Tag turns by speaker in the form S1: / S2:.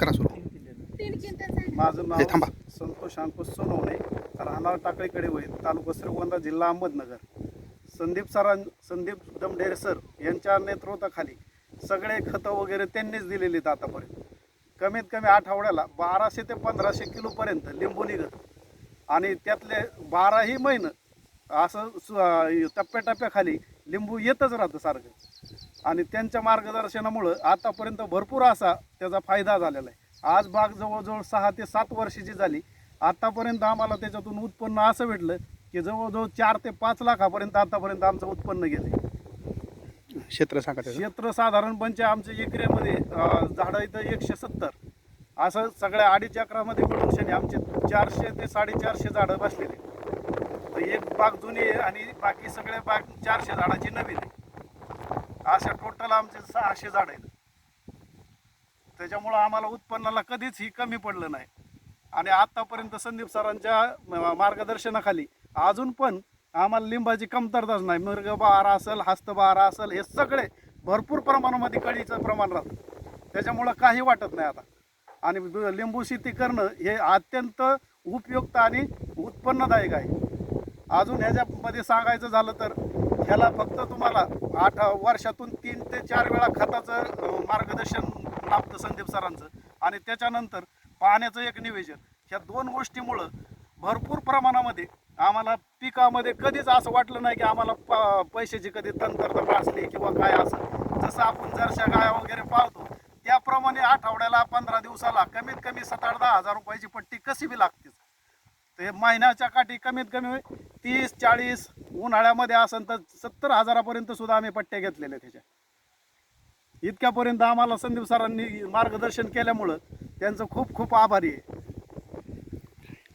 S1: करा सुरू.
S2: माझं
S1: थांबा.
S2: नाव संतोष अंकुश सोनवणे. राहणार टाकळीकडे होईल तालुका श्रीगोंदा जिल्हा अहमदनगर. संदीप सरां संदीप दमढेरे सर यांच्या नेतृत्वाखाली सगळे खतं वगैरे त्यांनीच दिलेली आहेत आतापर्यंत. कमीत कमी आठवड्याला बाराशे ते पंधराशे किलोपर्यंत लिंबू निघत. आणि त्यातले बाराही महिनं असं टप्प्याटप्प्याखाली लिंबू येतच राहतं सारखं. आणि त्यांच्या मार्गदर्शनामुळं आतापर्यंत भरपूर असा त्याचा फायदा झालेला आहे. आज बाग जवळजवळ सहा ते सात वर्षाची झाली. आतापर्यंत आम्हाला त्याच्यातून उत्पन्न असं भेटलं की जवळजवळ चार ते पाच लाखापर्यंत आतापर्यंत आमचं उत्पन्न गेलं.
S1: क्षेत्र सांगा
S2: क्षेत्र साधारणपणे आमच्या एकऱ्यामध्ये झाडं इथं एकशे सत्तर. असं सगळ्या अडीच अकरामध्ये मिळून शनी आमचे चारशे ते साडेचारशे झाडं बसलेले तर एक बाग जुनी आहे आणि बाकी सगळे बाग चारशे झाडाची नवीन आहे. अशा टोटल आमचे सहाशे झाड आहेत. त्याच्यामुळं आम्हाला उत्पन्नाला कधीच ही कमी पडलं नाही. आणि आत्तापर्यंत संदीप सरांच्या मार्गदर्शनाखाली अजून पण आम्हाला लिंबाची कमतरताच नाही. मृगबहारा असेल हस्तबहार असेल हे सगळे भरपूर प्रमाणामध्ये कळीचं प्रमाण राहतं. त्याच्यामुळं काही वाटत नाही आता. आणि लिंबू शेती करणं हे अत्यंत उपयुक्त आणि उत्पन्नदायक आहे. अजून ह्याच्यामध्ये सांगायचं झालं तर ह्याला फक्त तुम्हाला आठ वर्षातून तीन ते चार वेळा खताचं मार्गदर्शन प्राप्त संदीप सरांचं. आणि त्याच्यानंतर पाण्याचं एक नियोजन ह्या दोन गोष्टीमुळं भरपूर प्रमाणामध्ये आम्हाला पिकामध्ये कधीच असं वाटलं नाही की आम्हाला प पैशाची कधी तंत्रता भासली किंवा काय असं. जसं आपण जरशा गाया वगैरे पाळतो त्याप्रमाणे आठवड्याला पंधरा दिवसाला कमीत कमी सात आठ दहा हजार रुपयाची पट्टी कशी बी लागते. हे महिन्याच्या काठी कमीत कमी तीस चाळीस उन्हाळ्यामध्ये असेल तर सत्तर हजारापर्यंत सुद्धा आम्ही पट्ट्या घेतलेले त्याच्या इतक्यापर्यंत आम्हाला संदीप सरांनी मार्गदर्शन केल्यामुळं त्यांचं खूप खूप आभारी आहे.